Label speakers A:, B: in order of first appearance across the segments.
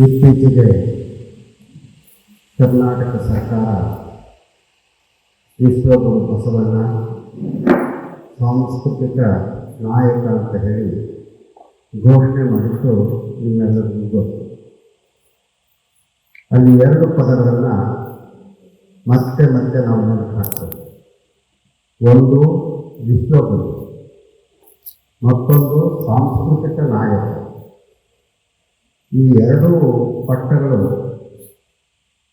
A: ಇತ್ತೀಚೆಗೆ ಕರ್ನಾಟಕ ಸರ್ಕಾರ ವಿಶ್ವಗುರು ಬಸವಣ್ಣ ಸಾಂಸ್ಕೃತಿಕ ನಾಯಕ ಅಂತ ಹೇಳಿ ಘೋಷಣೆ ಮಾಡಿದ್ದು ನಿಮ್ಮೆಲ್ಲರಿಗೂ ಗೊತ್ತು. ಅಲ್ಲಿ ಎರಡು ಪದಗಳನ್ನು ಮತ್ತೆ ಮತ್ತೆ ನಾವು ನೆನಪು ಒಂದು ವಿಶ್ವಗುರು, ಮತ್ತೊಂದು ಸಾಂಸ್ಕೃತಿಕ ನಾಯಕ. ಈ ಎರಡೂ ಪಟ್ಟಗಳು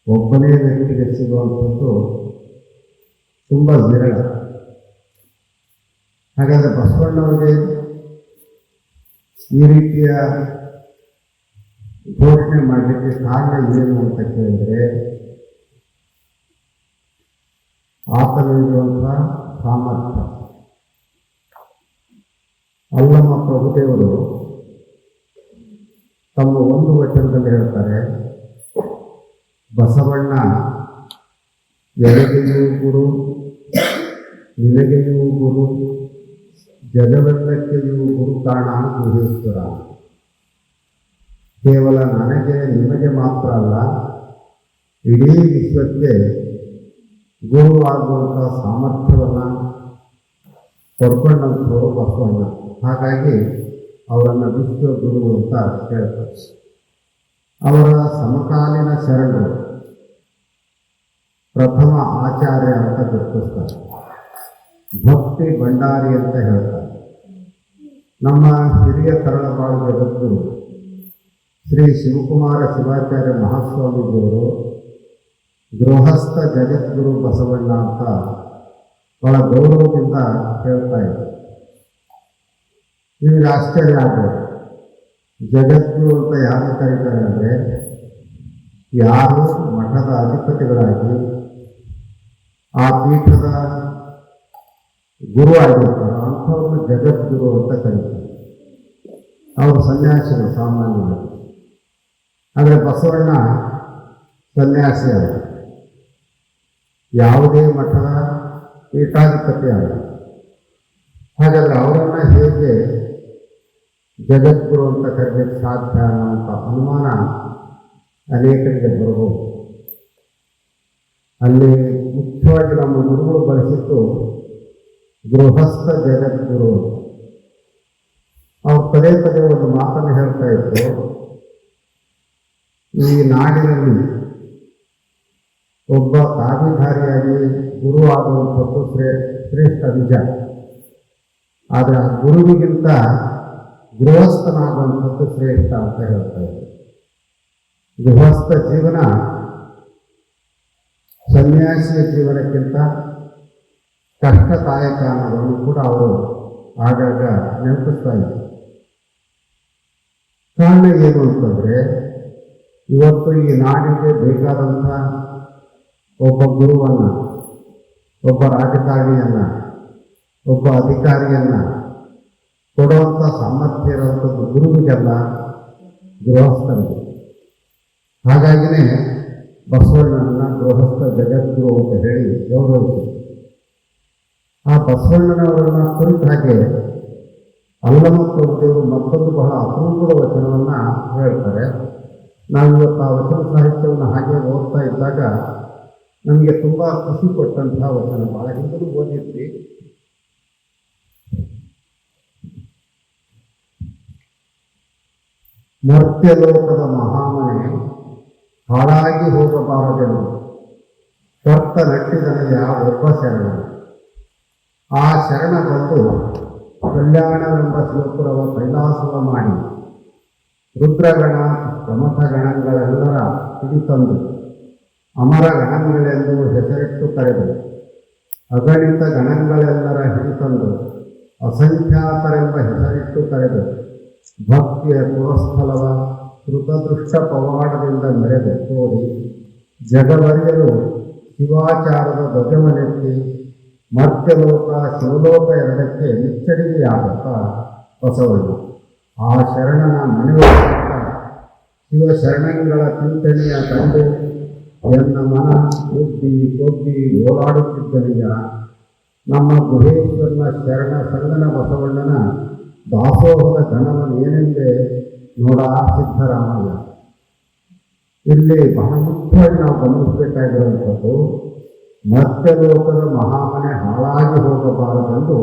A: ಒಬ್ಬನೇ ವ್ಯಕ್ತಿಗೆ ಸಿಗುವಂಥದ್ದು ತುಂಬ ವಿರಳ. ಹಾಗಾದರೆ ಬಸವಣ್ಣವರಿಗೆ ಈ ರೀತಿಯ ಘೋಷಣೆ ಮಾಡಲಿಕ್ಕೆ ಕಾರಣ ಏನು ಅಂತ ಕೇಳಿದರೆ ಆತನಲ್ಲಿರುವಂತಹ ಸಾಮರ್ಥ್ಯ. ಅಲ್ಲಮ್ಮ ಪ್ರಭುದೇವರು ತಮ್ಮ ಒಂದು ವಚನದಲ್ಲಿ ಹೇಳ್ತಾರೆ, ಬಸವಣ್ಣ ಎಡಗೆಯೂ ಗುರು ನಿನಗೆಯೂ ಗುರು ಜಗವೆಲ್ಲಕ್ಕೆಯೂ ಗುರು ತಾಣ ಗುರುಸ್ತರ ಕೇವಲ ನನಗೆ, ನಿಮಗೆ ಮಾತ್ರ ಅಲ್ಲ, ಇಡೀ ವಿಶ್ವಕ್ಕೆ ಗುರು ಆಗುವಂಥ ಸಾಮರ್ಥ್ಯವನ್ನು ಕೊಡ್ಕೊಂಡಂಥವರು ಬಸವಣ್ಣ. ಹಾಗಾಗಿ ಅವರನ್ನು ವಿಶ್ವ ಗುರು ಅಂತ ಹೇಳ್ತಾರೆ. ಅವರ ಸಮಕಾಲೀನ ಶರಣರು ಪ್ರಥಮ ಆಚಾರ್ಯ ಅಂತ ಗುರುತಿಸ್ತಾರೆ. ಭಕ್ತಿ ಭಂಡಾರಿ ಅಂತ ಹೇಳ್ತಾರೆ. ನಮ್ಮ ಹಿರಿಯ ತರಳಬಾಳು ಜಗತ್ತು ಶ್ರೀ ಶಿವಕುಮಾರ ಶಿವಾಚಾರ್ಯ ಮಹಾಸ್ವಾಮೀಜಿಯವರು ಗೃಹಸ್ಥ ಜಗದ್ಗುರು ಬಸವಣ್ಣ ಅಂತ ಬಹಳ ಗೌರವದಿಂದ ಹೇಳ್ತಾ ಇದ್ದಾರೆ ನಿಮಗೆ ಆಶ್ಚರ್ಯ ಆಗ್ಬೋದು ಜಗದ್ಗುರು ಅಂತ ಯಾರು ಕರೀತಾರೆ ಅಂದರೆ ಯಾರು ಮಠದ ಅಧಿಪತಿಗಳಾಗಿ ಆ ಪೀಠದ ಗುರು ಆಗಿರ್ತಾರೋ ಅಂಥವ್ರನ್ನ ಜಗದ್ಗುರು ಅಂತ ಕರೀತಾರೆ. ಅವರು ಸನ್ಯಾಸಿಗಳು ಸಾಮಾನ್ಯವಾಗಿ. ಆದರೆ ಬಸವಣ್ಣ ಸನ್ಯಾಸಿ ಅಲ್ಲ. ಯಾವುದೇ ಮಠದ ಪೀಠಾಧಿಪತಿ ಅಲ್ಲ. ಹಾಗಾದರೆ ಅವರನ್ನು ಹೇಗೆ ಜಗದ್ಗುರು ಅಂತ ಕರೆಯಲಿಕ್ಕೆ ಸಾಧ್ಯ ಅನ್ನುವಂಥ ಅನುಮಾನ ಅನೇಕರಿಗೆ ಬರಬಹುದು. ಅಲ್ಲಿ ಮುಖ್ಯವಾಗಿ ನಮ್ಮ ಗುರುಗಳು ಬಳಸಿದ್ದು ಗೃಹಸ್ಥ ಜಗದ್ಗುರು. ಅವ್ರು ಪದೇ ಪದೇ ಒಂದು ಮಾತನ್ನು ಹೇಳ್ತಾ ಇದ್ದರು ಈ ನಾಡಿನಲ್ಲಿ ಒಬ್ಬ ಕಾವಿಧಾರಿಯಾಗಿ ಗುರು ಆಗುವಂಥದ್ದು ಶ್ರೇ, ಶ್ರೇಷ್ಠ ನಿಜ. ಆದರೆ ಆ ಗುರುವಿಗಿಂತ ಗೃಹಸ್ಥನಾಗುವಂಥದ್ದು ಶ್ರೇಷ್ಠ ಅಂತ ಹೇಳ್ತಾ ಇದ್ದರು. ಗೃಹಸ್ಥ ಜೀವನ ಸನ್ಯಾಸಿಯ ಜೀವನಕ್ಕಿಂತ ಕಷ್ಟದಾಯಕ ಅನ್ನೋದನ್ನು ಕೂಡ ಅವರು ಆಗಾಗ ನೆನಪಿಸ್ತಾ ಇದ್ದರು. ಕಾರಣ ಏನು ಅಂತಂದರೆ, ಇವತ್ತು ಈ ನಾಡಿಗೆ ಬೇಕಾದಂಥ ಒಬ್ಬ ಗುರುವನ್ನು, ಒಬ್ಬ ರಾಜಕಾರಣಿಯನ್ನು, ಒಬ್ಬ ಅಧಿಕಾರಿಯನ್ನು ಕೊಡುವಂಥ ಸಾಮರ್ಥ್ಯ ಇರುವಂಥದ್ದು ಗುರುವಿಗೆಲ್ಲ ಗೃಹಸ್ಥನಿಗೆ ಹಾಗಾಗಿನೇ ಬಸವಣ್ಣನನ್ನು ಗೃಹಸ್ಥ ಜಗದ್ಗುರು ಅಂತ ಹೇಳಿ ಗೌರವಿಸಿದರು ಆ ಬಸವಣ್ಣನವರನ್ನು ಕುರಿತ ಹಾಗೆ ಅಲ್ಲಮ ಪ್ರಭುದೇವರು ಮತ್ತೊಂದು ಬಹಳ ಅಪರೂಪದ ವಚನವನ್ನು ಹೇಳ್ತಾರೆ. ನಾವು ಇವತ್ತು ಆ ವಚನ ಸಾಹಿತ್ಯವನ್ನು ಹಾಗೆ ಓದ್ತಾ ಇದ್ದಾಗ ನಮಗೆ ತುಂಬ ಖುಷಿ ಕೊಟ್ಟಂತಹ ವಚನ. ಭಾಳ ಹಿಂದೂ ಓದಿದ್ವಿ. ಮರ್ತ್ಯಲೋಕದ ಮಹಾಮನೆ ಹಾಳಾಗಿ ಹೋಗಬಾರದೆಂದು ಕರ್ತ ನಟ್ಟಿದನೆಯ ಒಬ್ಬ ಶರಣ ಆ ಶರಣ ಬಂದು ಕಲ್ಯಾಣವೆಂಬ ಶಿವಪುರವ ಕೈಲಾಸವ ಮಾಡಿ ರುದ್ರಗಣ ಪ್ರಮಥ ಗಣಗಳೆಲ್ಲರ ಹಿಡಿತಂದು ಅಮರ ಗಣಗಳೆಂದು ಹೆಸರಿಟ್ಟು ಕರೆದು ಅಗಣಿತ ಗಣಗಳೆಲ್ಲರ ಹಿಡಿತಂದು ಅಸಂಖ್ಯಾತರೆಂಬ ಹೆಸರಿಟ್ಟು ಕರೆದು ಭಕ್ತಿಯ ಪುರಸ್ಥಲವ ಕೃತದೃಷ್ಟ ಪವಾಡದಿಂದ ಮೆರೆದು ತೋರಿ ಜಗವರ್ಯರು ಶಿವಾಚಾರದ ಧ್ವಜಮನೆತ್ತಿ ಮರ್ತ್ಯಲೋಕ ಶಿವಲೋಕ ಎರಡಕ್ಕೆ ನಿಚ್ಚಡಿಗೆಯಾಗುತ್ತಾ ಬಸವಣ್ಣ. ಆ ಶರಣನ ಮನೆಯೊಳಗ ಶಿವ ಶರಣಗಳ ಚಿಂತನೆಯ ತಂದೆ ಎನ್ನ ಮನ ಬುದ್ಧಿ ಕೊಬ್ಬಿ ಓಲಾಡುತ್ತಿದ್ದನೆಯ ನಮ್ಮ ಗುಹೇಶ್ವರನ ಶರಣ ಸಂಗನ ಬಸವಣ್ಣನ ದಾಸೋಹದ ಗಣವನ್ನು ಏನೆಂದೇ ನೋಡ ಸಿದ್ಧರಾಮಯ್ಯ. ಇಲ್ಲಿ ಬಹಳ ಮುಖ್ಯವಾಗಿ ನಾವು ಗಮನಿಸಬೇಕಾಗಿರುವಂಥದ್ದು ಲೋಕದ ಮಹಾಮನೆ ಹಾಳಾಗಿ ಹೋಗಬಾರದೆಂದು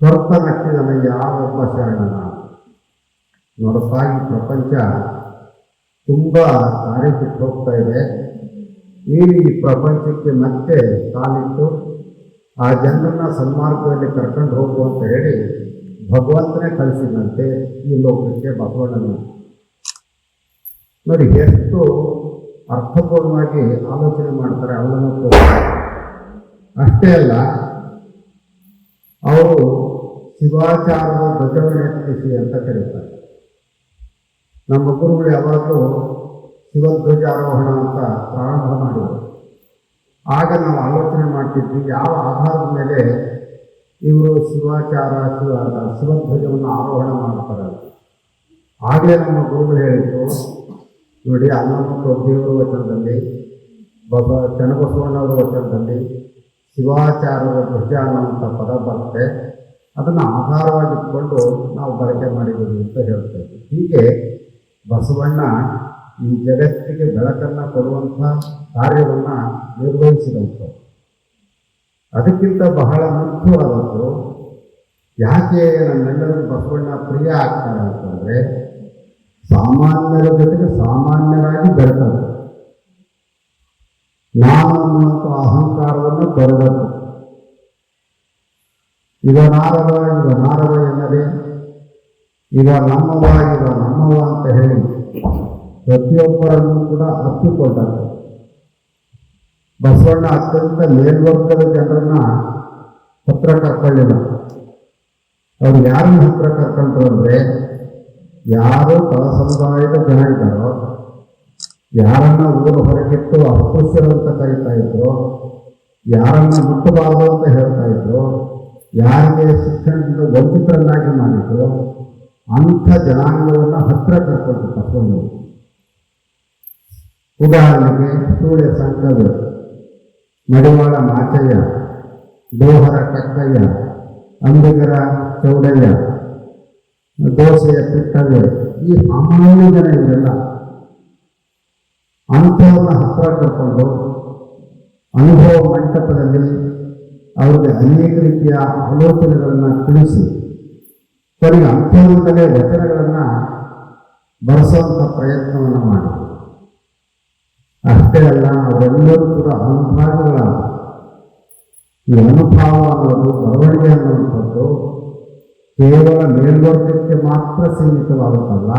A: ಕರ್ತನಕ್ಕಿದನ ಯಾವೊಬ್ಬ ಶರಣನ? ನೋಡಪ್ಪ ಈ ಪ್ರಪಂಚ ತುಂಬ ಕಾರ್ಯಕ್ಕೆ ಹೋಗ್ತಾ ಇದೆ. ಈ ಪ್ರಪಂಚಕ್ಕೆ ಮತ್ತೆ ಕಾಲಿಟ್ಟು ಆ ಜನರನ್ನ ಸನ್ಮಾರ್ಗದಲ್ಲಿ ಕರ್ಕೊಂಡು ಹೋಗು ಅಂತ ಹೇಳಿ ಭಗವಂತನೇ ಕಳಿಸಿದಂತೆ ಈ ಲೋಕಕ್ಕೆ ಬಸವಣ್ಣನ. ನೋಡಿ, ಎಷ್ಟು ಅರ್ಥಪೂರ್ಣವಾಗಿ ಆಲೋಚನೆ ಮಾಡ್ತಾರೆ ಅವನನ್ನು ಅಷ್ಟೇ ಅಲ್ಲ, ಅವರು ಶಿವಾಚಾರದ ಧ್ವಜವನ್ನು ಎತ್ತಿಸಿ ಅಂತ ಕರೀತಾರೆ. ನಮ್ಮ ಗುರುಗಳು ಯಾವಾಗಲೂ ಶಿವಧ್ವಜಾರೋಹಣ ಅಂತ ಪ್ರಾರಂಭ ಮಾಡಿದರು. ಆಗ ನಾವು ಆಲೋಚನೆ ಮಾಡ್ತಿದ್ವಿ, ಯಾವ ಆಧಾರದ ಮೇಲೆ ಇವರು ಶಿವಾಚಾರ ಶಿವ ಶಿವಧ್ವಜವನ್ನು ಆರೋಹಣ ಮಾಡ್ತಾರೆ. ಆಗಲೇ ನಮ್ಮ ಗುರುಗಳು ಹೇಳಿದ್ರು, ನೋಡಿ ಅನ್ನಮಕ್ಕಳು ದೇವರ ವಚನದಲ್ಲಿ, ಬಬ ಚನ್ನಬಸವಣ್ಣವರ ವಚನದಲ್ಲಿ ಶಿವಾಚಾರದ ಧ್ವಜ ಅನ್ನುವಂಥ ಪದ ಬರುತ್ತೆ. ಅದನ್ನು ಆಧಾರವಾಗಿಟ್ಕೊಂಡು ನಾವು ಬಳಕೆ ಮಾಡಿದ್ದೀವಿ ಅಂತ ಹೇಳ್ತೇವೆ. ಹೀಗೆ ಬಸವಣ್ಣ ಈ ಜಗತ್ತಿಗೆ ಬೆಳಕನ್ನು ಕೊಡುವಂಥ ಕಾರ್ಯವನ್ನು ನಿರ್ವಹಿಸಿದಂಥವು ಅದಕ್ಕಿಂತ ಬಹಳ ಮುಖ್ಯವಾದದ್ದು ಯಾಕೆ ನಮ್ಮೆಲ್ಲರಿಗೂ ಬಸವಣ್ಣ ಪ್ರಿಯ ಆಗ್ತಾರೆ ಅಂತಂದರೆ, ಸಾಮಾನ್ಯರ ಜೊತೆಗೆ ಸಾಮಾನ್ಯರಾಗಿ ಬೆಳೆದವರು ನಾನು ಅನ್ನುವಂಥ ಅಹಂಕಾರವನ್ನು ತೊರೆದದ್ದು ಇದ ನಾರವ ಇವ ನಾರವ ಎನ್ನದೆ ಇವ ನಮ್ಮವ ಇವ ನಮ್ಮವ ಅಂತ ಹೇಳಿ ಪ್ರತಿಯೊಬ್ಬರನ್ನು ಕೂಡ ಅಪ್ಪಿಕೊಂಡರು ಬಸವಣ್ಣ ಅತ್ಯಂತ ಮೇಲ್ವರ್ಗದ ಜನರನ್ನ ಹತ್ರ ಕರ್ಕೊಳ್ಳಿಲ್ಲ. ಅವ್ರು ಯಾರನ್ನ ಹತ್ರ ಕರ್ಕೊಂಡ್ರು ಅಂದ್ರೆ ಯಾರು ತಳ ಸಮುದಾಯದ ಜನ ಇದ್ದಾರೋ, ಯಾರನ್ನ ಊರು ಹೊರಗಿಟ್ಟು ಅಸ್ಪೃಶ್ಯರು ಅಂತ ಕರೀತಾ ಇದ್ರು, ಯಾರನ್ನ ಮುಟ್ಟಬಾರದು ಅಂತ ಹೇಳ್ತಾ ಇದ್ರು, ಯಾರಿಗೆ ಶಿಕ್ಷಣದಿಂದ ವಂಚಿತರನ್ನಾಗಿ ಮಾಡಿದ್ರು, ಅಂಥ ಜನಾಂಗವನ್ನು ಹತ್ರ ಕರ್ಕೊಂಡು ಬಸವಣ್ಣವರು. ಉದಾಹರಣೆಗೆ ಸೂರ್ಯ ಸಂಕವಿ ಮಡಿವಾಳ ಮಾಚಯ್ಯ ದೋಹರ ಕಟ್ಟಯ್ಯ ಅಂಬಿಗರ ಚೌಡಯ್ಯ, ದೋಸೆಯ ಪಿಟ್ಟಯ್ಯ ಈ ಸಾಮಾನ್ಯ ಜನ ಇವರೆಲ್ಲ ಅಂಥವ್ರನ್ನ ಹತ್ರ ಕರ್ಕೊಂಡು ಅನುಭವ ಮಂಟಪದಲ್ಲಿ ಅವರಿಗೆ ಅನೇಕ ರೀತಿಯ ಆಲೋಚನೆಗಳನ್ನು ತಿಳಿಸಿ ಕೊನೆಗೆ ಅಂಥವ್ರಿಂದಲೇ ವಚನಗಳನ್ನು ಬರೆಸುವಂಥ ಪ್ರಯತ್ನವನ್ನು ಮಾಡಿ ಅಷ್ಟೇ ಅಲ್ಲ ಅವರೆಲ್ಲರೂ ಕೂಡ ಅನುಭಾವಿಗಳಾದ ಈ ಅನುಭವ ಅನ್ನೋದು ಬರವಣಿಗೆ ಅನ್ನುವಂಥದ್ದು ಕೇವಲ ಮೇಲ್ವರ್ಗಕ್ಕೆ ಮಾತ್ರ ಸೀಮಿತವಾಗುತ್ತಲ್ಲ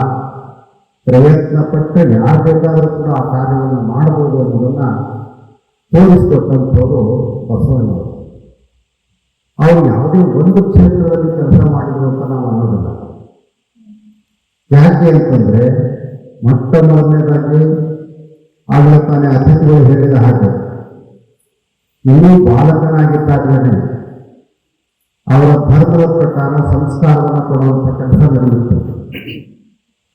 A: ಪ್ರಯತ್ನ ಪಟ್ಟು ಯಾರು ಬೇಕಾದರೂ ಕೂಡ ಆ ಕಾರ್ಯವನ್ನು ಮಾಡಬಹುದು ಅನ್ನೋದನ್ನು ತೋರಿಸಿಕೊಟ್ಟಂಥವರು ಬಸವಣ್ಣವರು ಅವರು. ಯಾವುದೇ ಒಂದು ಕ್ಷೇತ್ರದಲ್ಲಿ ಕೆಲಸ ಮಾಡಿದ್ರು ಅಂತ ನಾವು ಅನ್ನೋದಿಲ್ಲ. ಯಾಕೆ ಅಂತಂದ್ರೆ ಮೊಟ್ಟ ಮೊದಲನೇದಾಗಿ ಆಗಲೇ ತಾನೇ ಅತಿಥಿಗಳು ಹೇಳಿದ ಹಾಗೆ, ಇನ್ನೂ ಬಾಲಕನಾಗಿದ್ದಾಗಲೇ ಅವರ ಧರ್ಮದ ಪ್ರಕಾರ ಸಂಸ್ಕಾರವನ್ನು ಕೊಡುವಂಥ ಕೆಲಸ ನಡೆಯುತ್ತೆ.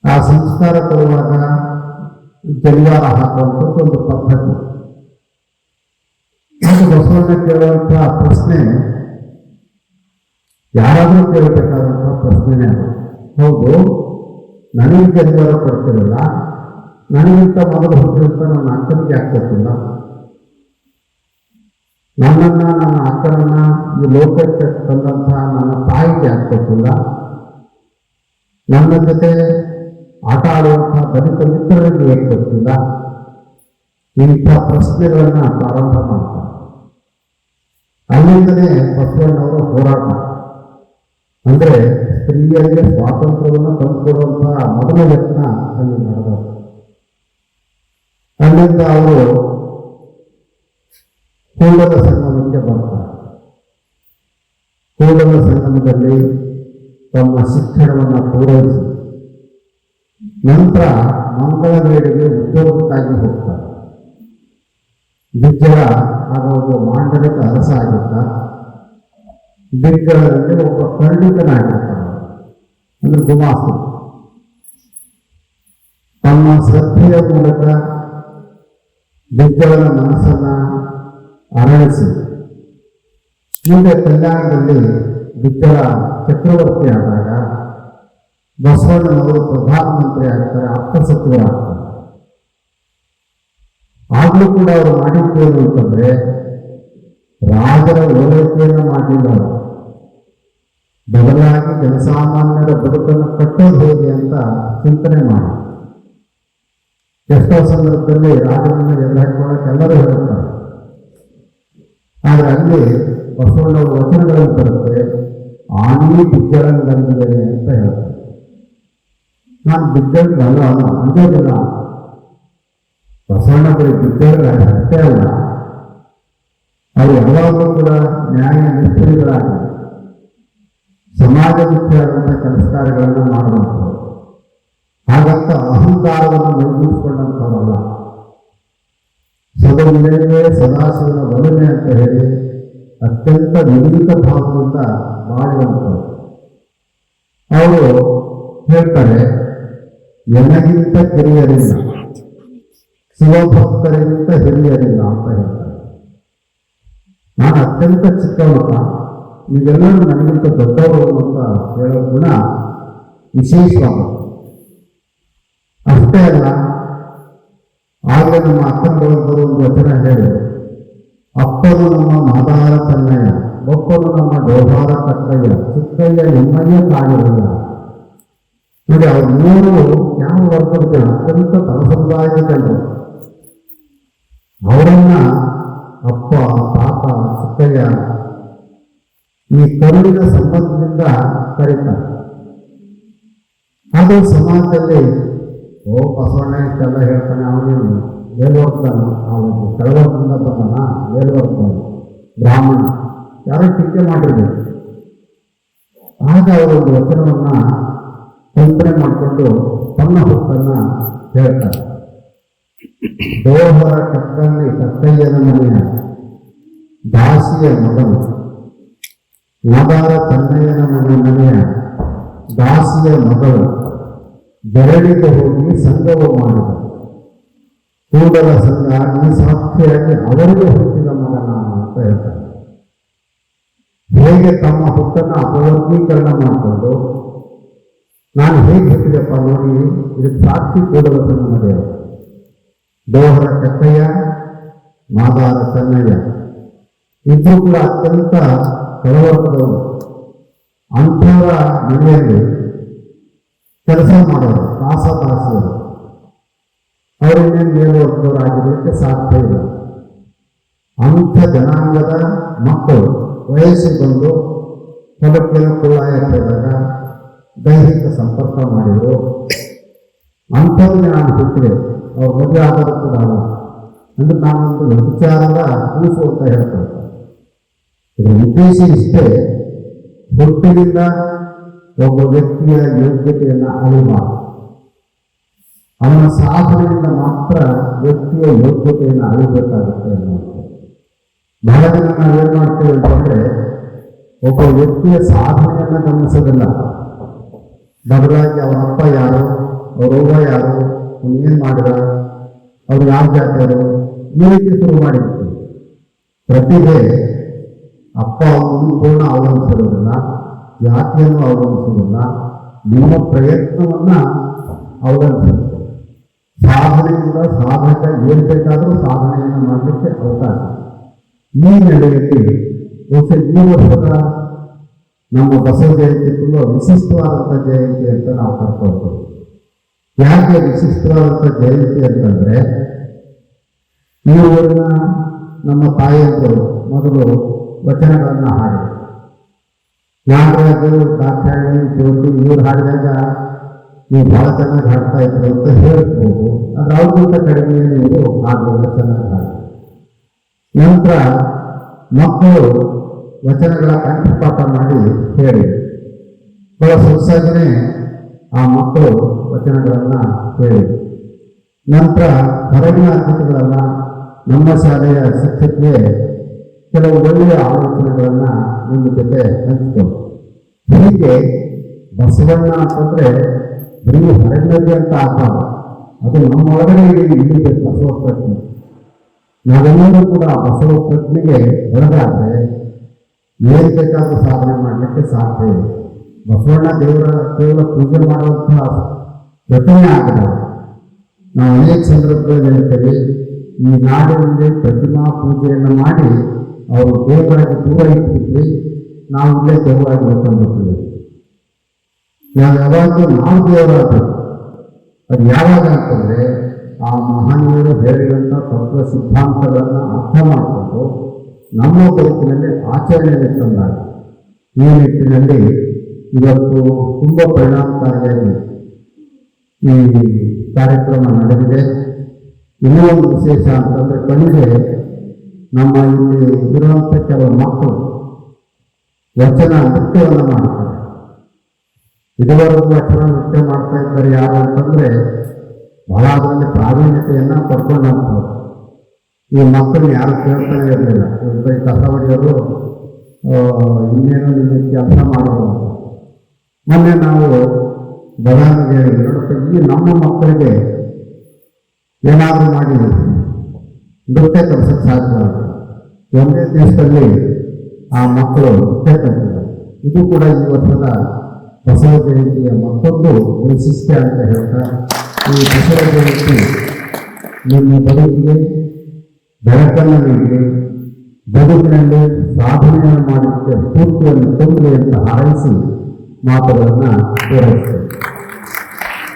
A: ಆ ಸಂಸ್ಕಾರ ಕೊಡುವಾಗ ಜನಿವಾರ ಹಾಕುವಂಥದ್ದು ಒಂದು ಪದ್ಧತಿ. ಬಸವಣ್ಣ ಕೇಳುವಂಥ ಪ್ರಶ್ನೆ, ಯಾರಾದರೂ ಕೇಳಬೇಕಾದಂಥ ಪ್ರಶ್ನೆನೇ. ಹೌದು, ನನಗೆ ಜನಿವಾರ ಕೊಡ್ತಿರಲ್ಲ. ನನಗಿಂತ ಮೊದಲು ಹುಟ್ಟಿದಂತ ನನ್ನ ಅಕ್ಕನಿಗೆ ಆಗ್ತಿರ್ತಿಲ್ಲ ನನ್ನನ್ನು, ನನ್ನ ಅಕ್ಕನನ್ನ ಈ ಲೋಕಕ್ಕೆ ತಂದಂಥ ನನ್ನ ತಾಯಿಗೆ ಆಗ್ತಿರ್ತಿಲ್ಲ ನನ್ನ ಜೊತೆ ಆಟ ಆಡುವಂತಹ ದಲಿತ ಮಿತ್ರರಿಗೆ ಗೊತ್ತಿಲ್ಲ? ಇಂಥ ಪ್ರಶ್ನೆಗಳನ್ನ ಪ್ರಾರಂಭ ಮಾಡ್ತಾರೆ. ಅಲ್ಲಿಂದಲೇ ಬಸವಣ್ಣವರ ಹೋರಾಟ ಅಂದರೆ ಸ್ತ್ರೀಯರಿಗೆ ಸ್ವಾತಂತ್ರ್ಯವನ್ನು ತಂದುಕೊಡುವಂತಹ ಮೊದಲ ಯತ್ನ ಅಲ್ಲಿ ನಡೆದವು ಅಲ್ಲಿಂದ ಅವರು ಕೂಡಲ ಸಂಗಮಕ್ಕೆ ಬರ್ತಾರೆ ಕೂಡಲ ಸಂಗಮದಲ್ಲಿ ತಮ್ಮ ಶಿಕ್ಷಣವನ್ನು ಪೂರೈಸಿ ನಂತರ ಮಂಗಳವೇಡಿಗೆ ಉದ್ಯೋಗಕ್ಕಾಗಿ ಹೋಗ್ತಾರೆ. ಬಿಜ್ಜಳ ಆಗ ಒಬ್ಬ ಮಾಂಡಲಿಕ ಅರಸ ಆಗಿದ್ದ ಬಿಜ್ಜಳದಲ್ಲಿ ಒಬ್ಬ ಪಂಡಿತನಾಗಿರ್ತಾನೆ ಅಂದ್ರೆ ಗುಮಾಸ್ತು. ತಮ್ಮ ಶ್ರದ್ಧೆಯ ಮೂಲಕ ಬಿಜ್ಜಳನ ಮನಸ್ಸನ್ನ ಅರಳಿಸಿ. ಮುಂದೆ ಕಲ್ಯಾಣದಲ್ಲಿ ಬಿದ್ದರ ಚಕ್ರವರ್ತಿ ಆದಾಗ ಬಸವಣ್ಣನವರು ಪ್ರಧಾನಮಂತ್ರಿ ಆಗ್ತಾರೆ ಅಪ್ಪ ಸಚಿವರಾಗ್ತಾರೆ ಆಗ್ಲೂ ಕೂಡ ಅವರು ಮಾಡಿದ್ದೇನು ಅಂತಂದ್ರೆ ರಾಜರ ಓಲೈಕೆಯನ್ನು ಮಾಡಿಲ್ಲ ಬದಲಾಗಿ ಜನಸಾಮಾನ್ಯರ ಬದುಕನ್ನು ಕಟ್ಟೋದು ಹೇಗೆ ಅಂತ ಚಿಂತನೆ ಮಾಡಿ. ಎಷ್ಟೋ ಸಂದರ್ಭದಲ್ಲಿ ರಾಜನನ್ನ ಎಲ್ಲ ಹಾಕೊಳ್ಳೋಕೆ ಎಲ್ಲರೂ ಹೇಳ್ತಾರೆ. ಆದರೆ ಅಲ್ಲಿ ಬಸವಣ್ಣವ್ರ ವಚನಗಳನ್ನು ಬರುತ್ತೆ ಆನಿ ಬಿಜ್ಜಳಂಗಂದಿದೆ ಅಂತ ಹೇಳ್ತಾರೆ. ನಾನು ಬಿಜ್ಜಳಲ್ಲ ಅಂಜೋದಿಲ್ಲ ಬಸವಣ್ಣ ಬರೀ ಬಿಜ್ಜಳ ಅಷ್ಟೇ ಅಲ್ಲ. ಅವರು ಯಾವಾಗಲೂ ಕೂಡ ನ್ಯಾಯ ನಿಷ್ಠರಿಗಳಾಗಿ ಸಮಾಜ ಮುಖ್ಯವಾದಂಥ ಕೆಲಸ ಕಾರ್ಯಗಳನ್ನು ಮಾಡುವಂಥವ್ರು. ಹಾಗಂತ ಅಹಂಕಾರವನ್ನು ನಿರ್ಮಿಸಿಕೊಂಡಂಥವರಲ್ಲ ಸದವಿನಯವೇ ಸದಾಶಿವನ ಒಲುಮೆ ಅಂತ ಹೇಳಿ ಅತ್ಯಂತ ವಿನೀತ ಭಾವದಿಂದ ಮಾಡುವಂಥವ್ರು ಅವರು ಹೇಳ್ತಾರೆ ನನಗಿಂತ ಕಿರಿಯರಿಲ್ಲ, ಶಿವಭಕ್ತರಿಗಿಂತ ಹಿರಿಯರಿಲ್ಲ ಅಂತ ಹೇಳ್ತಾರೆ. ನಾನು ಅತ್ಯಂತ ಚಿಕ್ಕವನ ನೀವೆಲ್ಲರೂ ನನಗಿಂತ ದೊಡ್ಡವರು ಅಂತ ಹೇಳೋ ಗುಣ ವಿಶೇಷವಾದ ಅಷ್ಟೇ ಅಲ್ಲ ಆಗ ನಮ್ಮ ಅಕ್ಕನವರು ಒಂದು ವಚನ ಹೇಳಿ? ಅಪ್ಪನು ನಮ್ಮ ಮಾದಾರ ತನ್ನಯ್ಯ ಒಪ್ಪನು ನಮ್ಮ ಡೋಹಾರ ತಕ್ಕಯ್ಯ ಚಿಕ್ಕಯ್ಯ ನಿಮ್ಮಯ್ಯ ಕಾಣಿರಲ್ಲ ನೋಡಿ, ಅವ್ರ ಮೂರು ಯಾವ ವರ್ಗದ ಜನ ಅತ್ಯಂತ ತಳಸಮುದಾಯದ ಜನರು ಅವರನ್ನ ಅಪ್ಪ, ತಾತ ಚಿಕ್ಕಯ್ಯ ಈ ಕರುಳಿನ ಸಂಬಂಧದಿಂದ ಕರೀತಾರೆ. ಅದು ಸಮಾಜದಲ್ಲಿ ಓ ಬಸವಣ್ಣ ಇಷ್ಟೆಲ್ಲ ಹೇಳ್ತಾನೆ ಅವನೇನು ಹೋಗ್ತಾನೆ ಅವನು ಕೆಳವರ್ಗದಿಂದ ಬಂದನ ಮೇಲ್ವರ್ತಾನ ಬ್ರಾಹ್ಮಣ. ಯಾರೋ ಟೀಕೆ ಮಾಡಿರ್ಬೇಕು ಆಗ ಅವರು ಒಂದು ವಚನವನ್ನ ಕಲ್ಪನೆ ಮಾಡಿಕೊಂಡು ತನ್ನ ಹೊತ್ತನ್ನು ಹೇಳ್ತಾರೆ. ದೋಹರ ಕಕ್ಕಲ್ಲಿ ಕಕ್ಕಯ್ಯನ ಮನೆಯ ದಾಸಿಯ ಮಗನು. ತಂದೆಯನ ಮನೆ ಮನೆಯ ದಾಸಿಯ ಮಗಳು. ಬೆರಳಿಗೆ ಹೋಗಿ ಸಂಗವ ಮಾಡಿದ. ಕೂಡಲ ಸಂಘ ಈ ಸಾಕ್ಷಿಯಾಗಿ ಅವರಿಗೆ ಹುಟ್ಟಿದ ಮಗನ ಅಂತ ಹೇಳ್ತಾರೆ. ಹೇಗೆ ತಮ್ಮ ಹುಟ್ಟನ್ನು ಅಪವರ್ಗೀಕರಣ ಮಾಡಿಕೊಂಡು, ನಾನು ಹೇಗೆ ಹೇಳಿದಪ್ಪ ನೋಡಿ, ಇದಕ್ಕೆ ಸಾಕ್ಷಿ ಕೂಡಲ ಸಂಘ ನಡೆಯ ದೋಹರ ಕಟ್ಟಯ್ಯ ಮಾದಾರ ಚೆನ್ನಯ್ಯ. ಇಬ್ಬರು ಕೂಡ ಅತ್ಯಂತ ಕಳವರ್ಗದವರು ಅಂಥವರ ಮನೆಯಲ್ಲಿ ಕೆಲಸ ಮಾಡೋರು, ದಾಸ ದಾಸಿಯರು. ಅವರಿನ್ನೇನು ಮೇಲ್ವರ್ಗದವರಾಗಿರಲಿಕ್ಕೆ ಸಾಧ್ಯ ಇಲ್ಲ. ಅಂಥ ಜನಾಂಗದ ಮಕ್ಕಳು ವಯಸ್ಸಿಗೆ ಬಂದು ಹೊಲಕ್ಕೆ ಕುಳ್ಳಾಯ ಹೋದಾಗ ದೈಹಿಕ ಸಂಪರ್ಕ ಮಾಡಿದರು. ಅಂಥವ್ರಿಗೆ ನಾನು ಹುಟ್ಟಿದೆ. ಅವ್ರ ಮದುವೆ ಆಗೋದು ಕೂಡ ಅಲ್ಲ. ಅಂದ್ರೆ ನಾನೊಂದು ವಿಚಾರದ ಕೂಸು ಅಂತ ಹೇಳ್ತಾರೆ ಇದರ ಉದ್ದೇಶ ಇಷ್ಟೇ. ಹುಟ್ಟಿನಿಂದ ಒಬ್ಬ ವ್ಯಕ್ತಿಯ ಯೋಗ್ಯತೆಯನ್ನು ಅಳಿಬಾರದು ಅವನ ಸಾಧನೆಯಿಂದ ಮಾತ್ರ ವ್ಯಕ್ತಿಯ ಯೋಗ್ಯತೆಯನ್ನು ಅಳಿಬೇಕಾಗುತ್ತೆ ಅನ್ನೋದು. ಬಹಳ ಜನ ಏನು ಮಾಡ್ತೇವೆ ಅಂತಂದ್ರೆ, ಒಬ್ಬ ವ್ಯಕ್ತಿಯ ಸಾಧನೆಯನ್ನು ಗಮನಿಸೋದಿಲ್ಲ. ಬದಲಾಗಿ ಅವನ ಅಪ್ಪ ಯಾರು, ಅವ್ರ ಅವ್ವ ಯಾರು, ಅವ್ನು ಏನು ಮಾಡಿದ, ಅವ್ರು ಯಾವ ಜಾತಿಯರು ಈ ರೀತಿ ಶುರು ಮಾಡಿರ್ತೀವಿ ಪ್ರತಿಭೆ ಅಪ್ಪ ಅವನು ಪೂರ್ಣ ಅವಲಂಬಿಸಿರೋದಿಲ್ಲ. ಜಾತಿಯನ್ನು ಅವಲಂಬಿಸೋದಿಲ್ಲ ನಿಮ್ಮ ಪ್ರಯತ್ನವನ್ನು ಅವಲಂಬಿಸುತ್ತೆ ಸಾಧನೆಯಿಂದ ಸಾಧಕ ಏನ್ ಬೇಕಾದರೂ ಸಾಧನೆಯನ್ನು ಮಾಡಲಿಕ್ಕೆ ಅವಕಾಶ. ಈ ನೆಲೆಯಲ್ಲಿ ಬಹುಶಃ ಈ ವರ್ಷದ ನಮ್ಮ ಬಸವ ಜಯಂತಿ ತುಂಬ ವಿಶಿಷ್ಟವಾದಂಥ ಜಯಂತಿ ಅಂತ ನಾವು ಕರ್ಕೊಳ್ತೀವಿ ಯಾಕೆ ವಿಶಿಷ್ಟವಾದಂಥ ಜಯಂತಿ ಅಂತಂದರೆ ಊರಿನ ನಮ್ಮ ತಾಯಿಯಂದರು ಮೊದಲು ವಚನಗಳನ್ನು ಹಾಡಿದರು. ನಾಗರಾಜು ದಾಕ್ಷಾಯಣಿ ಜ್ಯೋತಿ ಇವ್ರು ಹಾಡಿದಾಗ ನೀವು ಭಾಳ ಚೆನ್ನಾಗಿ ಹಾಡ್ತಾ ಇದ್ರು ಅಂತ ಹೇಳ್ಬೋದು. ಅದು ಅವ್ರಿಗಿಂತ ಕಡಿಮೆ ನೀವು ಹಾಡುವಾಗ ಚೆನ್ನಾಗಿ ಹಾಡಿ. ನಂತರ ಮಕ್ಕಳು ವಚನಗಳ ಕಂಠಪಾಠ ಮಾಡಿ ಹೇಳಿ. ಬಹಳ ಸೊಸಾಗಿನೇ ಆ ಮಕ್ಕಳು ವಚನಗಳನ್ನು ಹೇಳಿ. ನಂತರ ಹೊರಗಿನ ಅತಿಥಿಗಳನ್ನು ನಮ್ಮ ಶಾಲೆಯ ಶಿಕ್ಷಕಿಗೆ ಕೆಲವು ಒಳ್ಳೆಯ ಆಲೋಚನೆಗಳನ್ನ ನಿಮ್ಮ ಜೊತೆ ಹಂಚಿಕೊಂಡು ಹೀಗೆ ಬಸವಣ್ಣ ಅಂತಂದ್ರೆ ಬರೀ ಹೊರಗಿನಲ್ಲಿ ಅಂತ ಆಗಬಾರ್ದು ಅದು ನಮ್ಮ ಒಳಗಡೆ ಇಳಿಬೇಕು ಬಸವ ಪ್ರಜ್ಞೆ. ನಾವೆಲ್ಲರೂ ಕೂಡ ಬಸವ ಪ್ರಜ್ಞೆಗೆ ಒಳಗಾದ್ರೆ ಏನ್ ಬೇಕಾದ್ರೂ ಸಾಧನೆ ಮಾಡಲಿಕ್ಕೆ ಸಾಧ್ಯ ಇದೆ. ಬಸವಣ್ಣ ದೇವರ ಕೇವಲ ಪೂಜೆ ಮಾಡುವಂತಹ ರಚನೆ ಆಗಿದೆ ನಾವು ಅನೇಕ ಸಂದರ್ಭಗಳಲ್ಲಿ ಹೇಳ್ತೇವೆ, ಈ ನಾಡಿನಲ್ಲಿ ಪ್ರತಿಮಾ ಪೂಜೆಯನ್ನು ಮಾಡಿ ಅವರು ದೇವರಾಗಿ ದೂರ ಇಟ್ಬಿಟ್ರಿ ನಾವು ಇಲ್ಲೇ ದೇವರಾಗಿ ಉಳ್ಕೊಂಡ್ಬಿಟ್ಟಿವಿ ನಾವು ಯಾವಾಗಲೂ ನಾವು ದೇವರಾಗಬೇಕು. ಅದು ಯಾವಾಗ ಅಂತಂದ್ರೆ ಆ ಮಹನೀಯರು ಹೇಳಿದಂಥ ತತ್ವ ಸಿದ್ಧಾಂತಗಳನ್ನು ಅರ್ಥ ಮಾಡಿಕೊಂಡು ನಮ್ಮ ಬದುಕಿನಲ್ಲಿ ಆಚರಣೆಗೆ ತಂದಾಗ ಈ ನಿಟ್ಟಿನಲ್ಲಿ ಇವತ್ತು ತುಂಬ ಪರಿಣಾಮಕಾರಿಯಾಗಿ ಈ ಕಾರ್ಯಕ್ರಮ ನಡೆದಿದೆ. ಇನ್ನೂ ಒಂದು ವಿಶೇಷ ಅಂತಂದ್ರೆ ಕಣಿಗೆ ನಮ್ಮ ಇಲ್ಲಿ ಇರುವಂಥ ಕೆಲವು ಮಕ್ಕಳು ವಚನ ನೃತ್ಯವನ್ನು ಮಾಡ್ತಾರೆ. ಇದುವರೆಗೂ ವಚನ ನೃತ್ಯ ಮಾಡ್ತಾ ಇದ್ದಾರೆ ಯಾರು ಅಂತಂದ್ರೆ ಬಹಳ ಅದರಲ್ಲಿ ಪ್ರಾವೀಣ್ಯತೆಯನ್ನ ಹೋಗ್ತಾರೆ ಈ ಮಕ್ಕಳು ಯಾರು ಕೇಳ್ತಾನೆ ಇರಲಿಲ್ಲ. ಈ ಕಸ ಹೊಡೆಯೋರು ಇನ್ನೇನೋ ನಿಮ್ಮ ಕೆಲಸ ಅಂತ. ಮೊನ್ನೆ ನಾವು ಬದಲಾವಣೆಗೆ ಈ ನಮ್ಮ ಮಕ್ಕಳಿಗೆ ಏನಾದರೂ ಮಾಡಿ ನೃತ್ಯ ಕಲಿಸಕ್ಕೆ ಸಾಧ್ಯ ಒಂದೇ ದೇಶದಲ್ಲಿ ಆ ಮಕ್ಕಳು ಕಲಿತಿದ್ದಾರೆ ಇದು ಕೂಡ ಈ ವರ್ಷದ ಬಸವ ಜಯಂತಿಯ ಮತ್ತೊಂದು ವೈಶಿಷ್ಟ್ಯ ಅಂತ ಹೇಳ್ತಾ, ಈ ಬಸವ ಜಯಂತಿ ನಿಮ್ಮ ಬದುಕಿಗೆ, ಬೆಳಕನ್ನು ನೀಡಿ ಬದುಕಿನಲ್ಲಿ ಸಾಧನೆಯನ್ನು ಮಾಡಲಿಕ್ಕೆ ಸ್ಫೂರ್ತಿಯನ್ನು ತುಂಬಲಿ ಅಂತ ಹಾರೈಸಿ ಮಾತುಗಳನ್ನು ಪೂರೈಸ್ತೇನೆ